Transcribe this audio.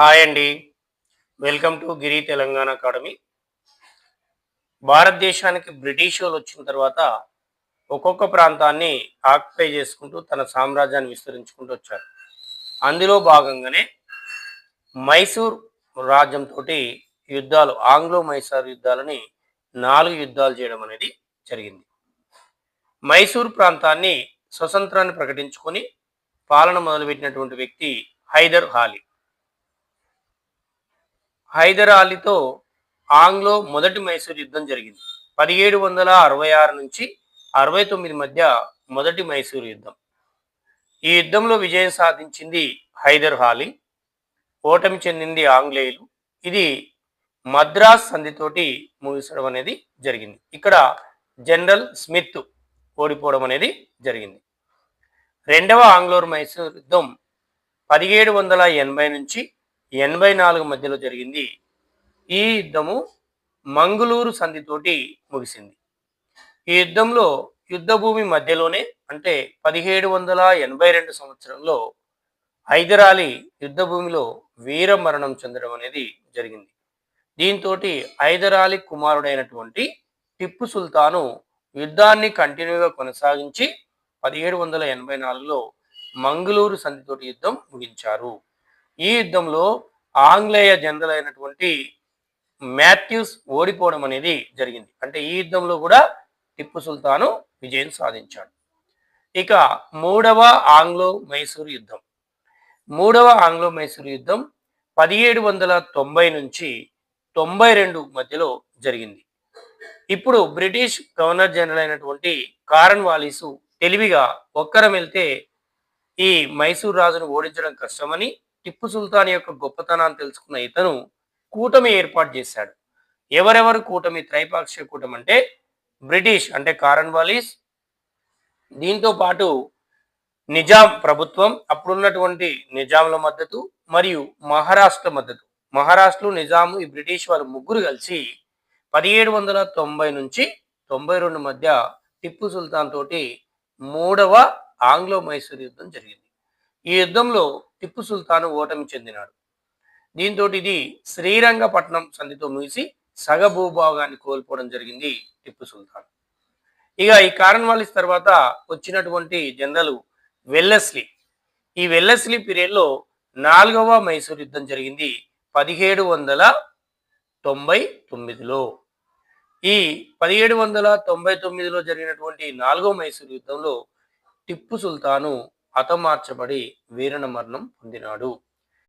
Hi అండి. Welcome to Giri Telangana academy. భారతదేశానికి British వాళ్ళు వచ్చిన తర్వాత ఒక్కొక్క ప్రాంతాన్ని ఆక్యుపై చేసుకుంటూ తన సామ్రాజ్యాన్ని విస్తరించుకుంటూ వచ్చారు. అందులో భాగంగానే మైసూర్ రాజ్యంతో యుద్ధాలు ఆంగ్లో మైసూర్ యుద్ధాలని నాలుగు యుద్ధాలు చేయడం అనేది జరిగింది. మైసూర్ ప్రాంతాన్ని స్వతంత్రాన్ని ప్రకటించుకొని పాలన మొదలుపెట్టినటువంటి వ్యక్తి హైదర్ హాలీ హైదర్ అలీతో ఆంగ్లో మొదటి మైసూర్ యుద్ధం జరిగింది. పదిహేడు వందల అరవై ఆరు నుంచి అరవై తొమ్మిది మధ్య మొదటి మైసూర్ యుద్ధం. ఈ యుద్ధంలో విజయం సాధించింది హైదర్ హాలీ ఓటమి చెందింది ఆంగ్లేయులు. ఇది మద్రాస్ సంధితోటి ముగిసడం అనేది జరిగింది. ఇక్కడ జనరల్ స్మిత్ ఓడిపోవడం అనేది జరిగింది. రెండవ ఆంగ్లోర్ మైసూర్ యుద్ధం పదిహేడు వందల ఎనభై నుంచి ఎనభై నాలుగు మధ్యలో జరిగింది. ఈ యుద్ధము మంగుళూరు సంధితోటి ముగిసింది. ఈ యుద్ధంలో యుద్ధభూమి మధ్యలోనే అంటే పదిహేడు వందల ఎనభై రెండు సంవత్సరంలో ఐదరాలి యుద్ధభూమిలో వీర మరణం చెందడం అనేది జరిగింది. దీంతో హైదరాలీ కుమారుడైనటువంటి టిప్పు సుల్తాను యుద్ధాన్ని కంటిన్యూగా కొనసాగించి పదిహేడు వందల ఎనభై నాలుగులో మంగళూరు సంధితోటి యుద్ధం ముగించారు. ఈ యుద్ధంలో ఆంగ్లేయ జనరల్ అయినటువంటి మాథ్యూస్ ఓడిపోవడం అనేది జరిగింది. అంటే ఈ యుద్ధంలో కూడా టిప్పు సుల్తాను విజయం సాధించాడు. ఇక మూడవ ఆంగ్లో మైసూర్ యుద్ధం. మూడవ ఆంగ్లో మైసూర్ యుద్ధం పదిహేడు వందల తొంభై నుంచి తొంభై రెండు మధ్యలో జరిగింది. ఇప్పుడు బ్రిటిష్ గవర్నర్ జనరల్ అయినటువంటి కారన్ వాలీసు తెలివిగా ఒక్కరం వెళ్తే ఈ మైసూర్ రాజును ఓడించడం కష్టమని టిప్పు సుల్తాన్ యొక్క గొప్పతనాన్ని తెలుసుకున్న ఇతను కూటమి ఏర్పాటు చేశాడు. ఎవరెవరు కూటమి? త్రైపాక్షిక కూటమి అంటే బ్రిటిష్ అంటే కారన్వాలీస్ దీంతో పాటు నిజాం ప్రభుత్వం అప్పుడున్నటువంటి నిజాంల మద్దతు మరియు మహారాష్ట్ర మద్దతు. మహారాష్ట్రలో నిజాము ఈ బ్రిటిష్ వాళ్ళు ముగ్గురు కలిసి పదిహేడు వందల తొంభై నుంచి తొంభై రెండు మధ్య టిప్పు సుల్తాన్ తోటి మూడవ ఆంగ్లో మైసూర్ యుద్ధం జరిగింది. ఈ యుద్ధంలో టిప్పు సుల్తాను ఓటమి చెందినాడు. దీంతో ఇది శ్రీరంగపట్నం సంధితో ముగిసి సగ భూభాగాన్ని కోల్పోవడం జరిగింది టిప్పు సుల్తాన్. ఇక ఈ కారన్వాలిస్ తర్వాత వచ్చినటువంటి జనరల్ వెల్లస్లీ. ఈ వెల్లస్లీ పీరియడ్లో నాలుగవ మైసూర్ యుద్ధం జరిగింది పదిహేడు వందల తొంభై తొమ్మిదిలో. ఈ పదిహేడు వందల తొంభై తొమ్మిదిలో జరిగినటువంటి నాలుగో మైసూర్ యుద్ధంలో టిప్పు సుల్తాను హతమార్చబడి వీరణ మరణం పొందినాడు.